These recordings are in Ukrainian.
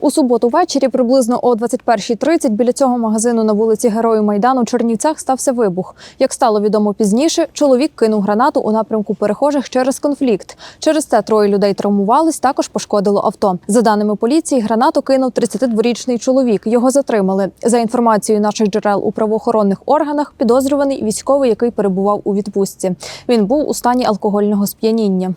У суботу ввечері, приблизно о 21.30, біля цього магазину на вулиці Герою Майдану у Чернівцях стався вибух. Як стало відомо пізніше, чоловік кинув гранату у напрямку перехожих через конфлікт. Через це троє людей травмувались, також пошкодило авто. За даними поліції, гранату кинув 32-річний чоловік. Його затримали. За інформацією наших джерел у правоохоронних органах, підозрюваний військовий, який перебував у відпустці. Він був у стані алкогольного сп'яніння.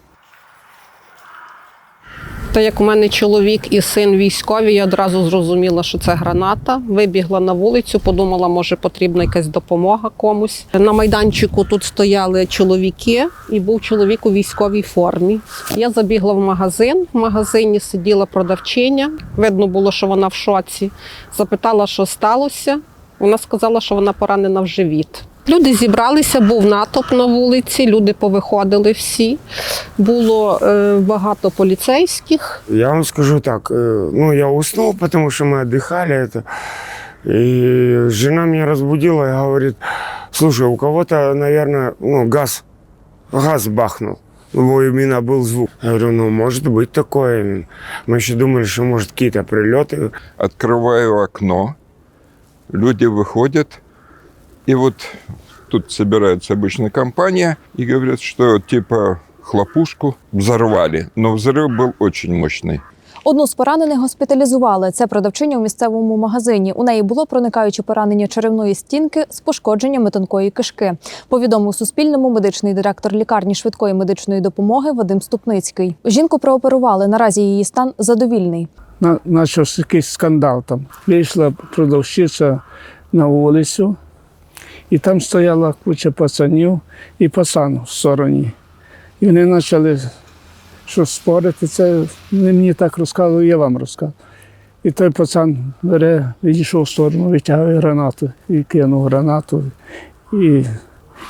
Та як у мене чоловік і син військові, я одразу зрозуміла, що це граната. Вибігла на вулицю, подумала, може потрібна якась допомога комусь. На майданчику тут стояли чоловіки, і був чоловік у військовій формі. Я забігла в магазин. В магазині сиділа продавчиня. Видно було, що вона в шоці. Запитала, що сталося. Вона сказала, що вона поранена в живіт. Люди зібралися, був натовп на вулиці, люди повиходили всі. Було е, багато поліцейських. Я вам скажу так, э, ну, я уснул, потому что мы отдыхали это. И жена меня разбудила и говорит, слушай, у кого-то, наверное, ну, газ, газ бахнул. Его именно был звук. Я говорю, ну, может быть такое. Мы еще думали, что, может, какие-то прилеты. открываю окно, люди выходят, и вот тут собирается обычно компания, и говорят, что типа хлопушку взорвали. Но взрыв был очень мощный. Одну з поранених госпіталізували. Це продавчиня у місцевому магазині. У неї було проникаюче поранення черевної стінки з пошкодженнями тонкої кишки. Повідомив Суспільному медичний директор лікарні швидкої медичної допомоги Вадим Ступницький. Жінку прооперували. Наразі її стан задовільний. на, почався якийсь скандал там. Вийшла продавщиця на вулицю, і там стояла куча пацанів і пацан в стороні. І вони почали щось спорити. Це не мені так розказували, я вам розказую. І той пацан бере, відійшов в сторону, витягує гранату і кинув гранату. І,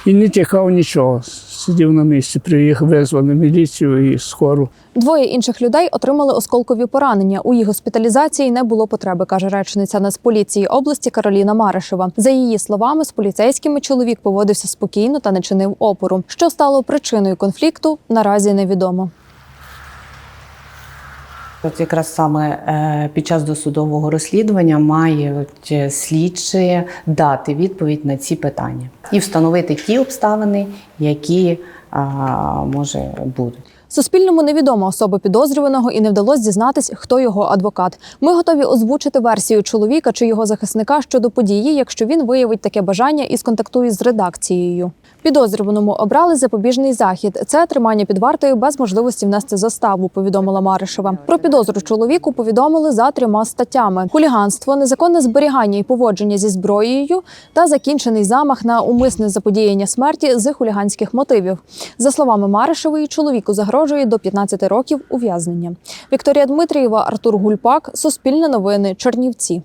і не тікав нічого. Сидів на місці, приїхав, визвали міліцію і скору. Двоє інших людей отримали осколкові поранення. У їх госпіталізації не було потреби, каже речниця Нацполіції області Кароліна Маришева. За її словами, з поліцейськими чоловік поводився спокійно та не чинив опору. Що стало причиною конфлікту, наразі невідомо. От якраз саме е, під час досудового розслідування мають е, дати відповідь на ці питання і встановити ті обставини, які може будуть. Суспільному невідома особа підозрюваного і не вдалося дізнатись, хто його адвокат. Ми готові озвучити версію чоловіка чи його захисника щодо події, якщо він виявить таке бажання і сконтактує з редакцією. Підозрюваному обрали запобіжний захід. Це тримання під вартою без можливості внести заставу. Повідомила Маришева. Про підозру чоловіку повідомили за трьома статтями: хуліганство, незаконне зберігання і поводження зі зброєю та закінчений замах на умисне заподіяння смерті з хуліганських мотивів. За словами Маришевої, чоловіку загрожує до 15 років ув'язнення. Вікторія Дмитрієва, Артур Гульпак, Суспільне новини, Чернівці.